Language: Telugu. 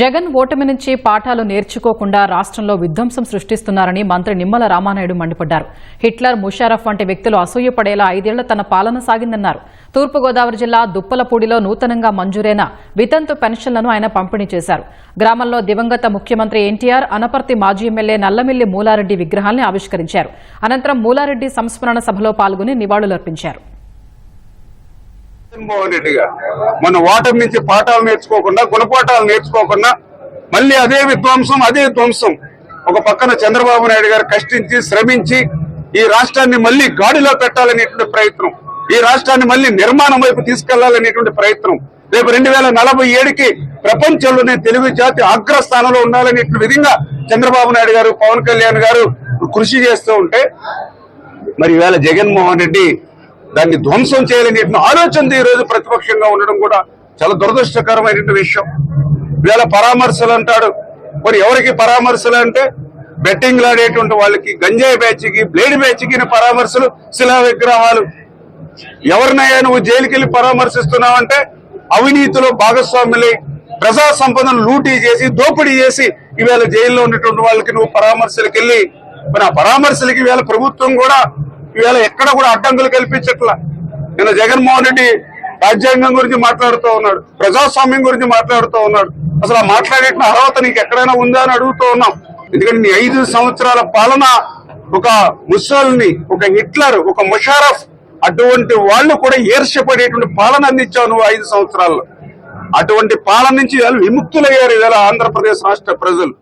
జగన్ ఓటమి నుంచి పాఠాలు నేర్చుకోకుండా రాష్ట్రంలో విధ్వంసం సృష్టిస్తున్నారని మంత్రి నిమ్మల రామానాయుడు మండిపడ్డారు. హిట్లర్ ముషారఫ్ వంటి వ్యక్తులు అసూయపడేలా ఐదేళ్ళ తన పాలన సాగిందన్నారు. తూర్పుగోదావరి జిల్లా దుప్పలపూడిలో నూతనంగా మంజూరైన వితంతు పెన్షన్లను ఆయన పంపిణీ చేశారు. గ్రామంలో దివంగత ముఖ్యమంత్రి ఎన్టీఆర్ అనపర్తి మాజీ ఎమ్మెల్యే నల్లమిల్లి మూలారెడ్డి విగ్రహాల్ని ఆవిష్కరించారు. అనంతరం మూలారెడ్డి సంస్మరణ సభలో పాల్గొని నివాళులర్పించారు. జగన్మోహన్ రెడ్డి గారు. మన ఓటమి నుంచి పాఠాలు నేర్చుకోకుండా గుణపాఠాలు నేర్చుకోకుండా మళ్ళీ అదే విధ్వంసం అదే ధ్వంసం ఒక పక్కన చంద్రబాబు నాయుడు గారు కష్టించి శ్రమించి ఈ రాష్ట్రాన్ని మళ్ళీ గాడిలో పెట్టాలనేటువంటి ప్రయత్నం ఈ రాష్ట్రాన్ని మళ్ళీ నిర్మాణం వైపు తీసుకెళ్ళాలనేటువంటి ప్రయత్నం రేపు రెండు వేల నలభై ఏడుకి ప్రపంచంలోనే తెలుగు జాతి అగ్రస్థానంలో ఉండాలనేటువంటి విధంగా చంద్రబాబు నాయుడు గారు పవన్ కళ్యాణ్ గారు కృషి చేస్తూ ఉంటే మరి ఈవేళ జగన్మోహన్ రెడ్డి దాన్ని ధ్వంసం చేయాలనే ఆలోచనతో ఈ రోజు ప్రతిపక్షంగా ఉండడం కూడా చాలా దురదృష్టకరమైనటువంటి విషయం. ఈవేళ పరామర్శలు అంటాడు. మరి ఎవరికి పరామర్శలు అంటే బెట్టింగ్ ఆడేటువంటి వాళ్ళకి గంజాయి బ్యాచ్కి బ్లేడ్ బ్యాచ్కి పరామర్శలు శిలా విగ్రహాలు. ఎవరినైనా నువ్వు జైలుకి వెళ్ళి పరామర్శిస్తున్నావంటే అవినీతిలో భాగస్వాములై ప్రజా సంపదను లూటీ చేసి దోపిడీ చేసి ఈవేళ జైల్లో ఉన్నటువంటి వాళ్ళకి నువ్వు పరామర్శలకు వెళ్ళి మరి ఆ పరామర్శలకి ఈవేళ ప్రభుత్వం కూడా ఇవాళ ఎక్కడ కూడా అడ్డంకులు కల్పించట్లా. నిన్న జగన్మోహన్ రెడ్డి రాజ్యాంగం గురించి మాట్లాడుతూ ఉన్నాడు ప్రజాస్వామ్యం గురించి మాట్లాడుతూ ఉన్నాడు. అసలు ఆ మాట్లాడే అర్హత నీకు ఎక్కడైనా ఉందా అని అడుగుతూ ఉన్నాం. ఎందుకంటే నీ ఐదు సంవత్సరాల పాలన ఒక ముసల్ని ఒక హిట్లర్ ఒక ముషారఫ్ అటువంటి వాళ్ళు కూడా ఈర్ష్యపడేటువంటి పాలన అందించావు నువ్వు ఐదు సంవత్సరాల్లో. అటువంటి పాలన నుంచి వాళ్ళు విముక్తులయ్యారు ఇవాళ ఆంధ్రప్రదేశ్ రాష్ట్ర ప్రజలు.